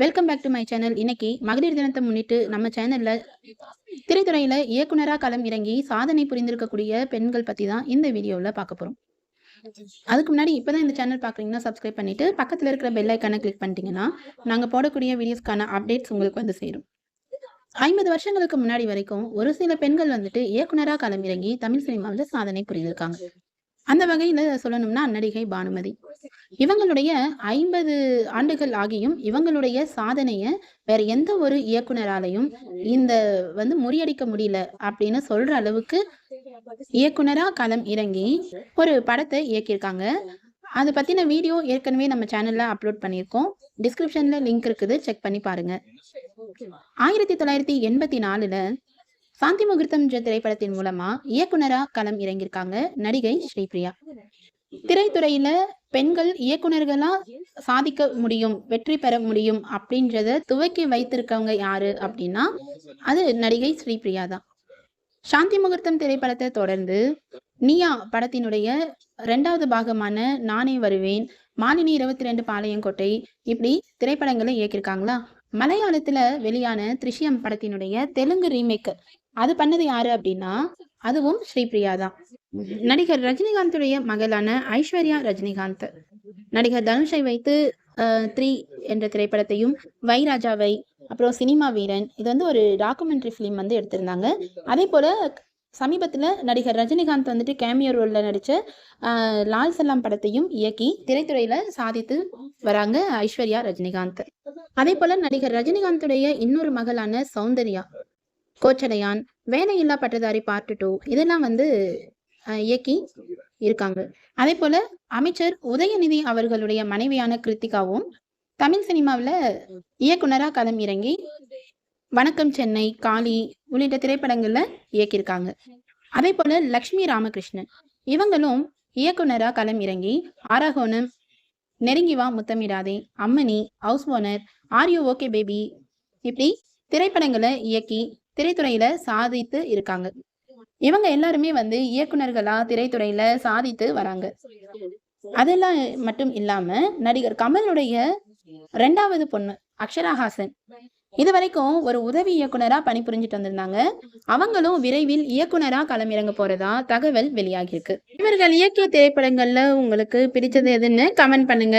Welcome back to my channel இன்னைக்கு மகளிர் தினத்தை முன்னிட்டு நம்ம சேனல்ல திரைத்துறையில இயக்குனரா களம் இறங்கி சாதனை புரிந்திருக்கக்கூடிய பெண்கள் பத்தி தான் இந்த வீடியோவில் பார்க்க போறோம். அதுக்கு முன்னாடி இப்போதான் இந்த சேனல் பார்க்குறீங்கன்னா சப்ஸ்கிரைப் பண்ணிட்டு பக்கத்தில் இருக்கிற பெல் ஐக்கானை கிளிக் பண்ணிட்டீங்கன்னா நாங்கள் போடக்கூடிய வீடியோஸ்க்கான அப்டேட்ஸ் உங்களுக்கு வந்து சேரும். ஐம்பது வருஷங்களுக்கு முன்னாடி வரைக்கும் ஒரு சில பெண்கள் வந்துட்டு இயக்குனரா களம் இறங்கி தமிழ் சினிமாவில் சாதனை புரிந்திருக்காங்க. அந்த வகையில் சொல்லணும்னா நடிகை பானுமதி. இவங்களுடைய ஐம்பது ஆண்டுகள் ஆகியும் இவங்களுடைய சாதனையை வேற எந்த ஒரு இயக்குனராலையும் இந்த வந்து முறியடிக்க முடியல அப்படின்னு சொல்ற அளவுக்கு இயக்குனரா களம் இறங்கி ஒரு படத்தை இயக்கியிருக்காங்க. அதை பத்தின வீடியோ ஏற்கனவே நம்ம சேனல்ல அப்லோட் பண்ணியிருக்கோம். டிஸ்கிரிப்ஷன்ல லிங்க் இருக்குது. செக் பண்ணி பாருங்க. ஆயிரத்தி தொள்ளாயிரத்தி எண்பத்தி நாலுல சாந்தி முகூர்த்தம் திரைப்படத்தின் மூலமா இயக்குனரா களம் இறங்கியிருக்காங்க நடிகை ஸ்ரீபிரியா. திரைத்துறையில பெண்கள் இயக்குனர்களா சாதிக்க முடியும் வெற்றி பெற முடியும் அப்படின்றத துவக்கி வைத்திருக்கவங்க யாரு அப்படின்னா அது நடிகை ஸ்ரீபிரியா தான். சாந்தி முகூர்த்தம் திரைப்படத்தை தொடர்ந்து நியா படத்தினுடைய ரெண்டாவது பாகமான நானே வருவேன் மாலினி இருபத்தி ரெண்டு பாளையங்கோட்டை இப்படி திரைப்படங்களை இயக்கியிருக்காங்களா? மலையாளத்துல வெளியான த்ரிஷியம் படத்தினுடைய தெலுங்கு ரீமேக் அது பண்ணது யாரு அப்படின்னா அதுவும் ஸ்ரீபிரியா தான். நடிகர் ரஜினிகாந்துடைய மகளான ஐஸ்வர்யா ரஜினிகாந்த். நடிகர் தனுஷை வைத்து த்ரீ என்ற திரைப்படத்தையும் வைராஜாவை அப்புறம் சினிமா வீரன் இது வந்து ஒரு டாக்குமெண்ட்ரி ஃபிலிம் வந்து எடுத்திருந்தாங்க. அதே போல சமீபத்தில் நடிகர் ரஜினிகாந்த் வந்துட்டு கேமியோ ரோலில் நடித்த லால் சலாம் படத்தையும் இயக்கி திரைத்துறையில் சாதித்து வராங்க ஐஸ்வர்யா ரஜினிகாந்த். அதே போல் நடிகர் ரஜினிகாந்துடைய இன்னொரு மகளான சௌந்தர்யா கோச்சடையான் வேலையில்லா பட்டதாரி பார்ட் டூ இதெல்லாம் வந்து இயக்கி இருக்காங்க. அதே போல அமைச்சர் உதயநிதி அவர்களுடைய மனைவியான கிருத்திகாவும் தமிழ் சினிமாவில் இயக்குனரா களம் இறங்கி வணக்கம் சென்னை காளி உள்ளிட்ட திரைப்படங்கள்ல இயக்கியிருக்காங்க. அதே போல லக்ஷ்மி ராமகிருஷ்ணன் இவங்களும் இயக்குனரா களம் இறங்கி ஆராகோணம் நெருங்கி வா முத்தமிடாதே அம்மணி ஹவுஸ் ஓனர் ஆரியோ ஓகே பேபி இப்படி திரைப்படங்களை இயக்கி திரைத்துறையில சாதித்து இருக்காங்க. இவங்க எல்லாருமே வந்து இயக்குனர்களா திரைத்துறையில சாதித்து வராங்க. அதெல்லாம் மட்டும் இல்லாம நடிகர் கமலுடைய ரெண்டாவது பொண்ணு அக்ஷராஹாசன் இது வரைக்கும் ஒரு உதவி இயக்குனரா பணிபுரிஞ்சிட்டு வந்திருந்தாங்க. அவங்களும் விரைவில் இயக்குனரா களமிறங்க போறதா தகவல் வெளியாகியிருக்கு. இவர்கள் இயக்கிய திரைப்படங்கள்ல உங்களுக்கு பிடிச்சது எதுன்னு கமெண்ட் பண்ணுங்க.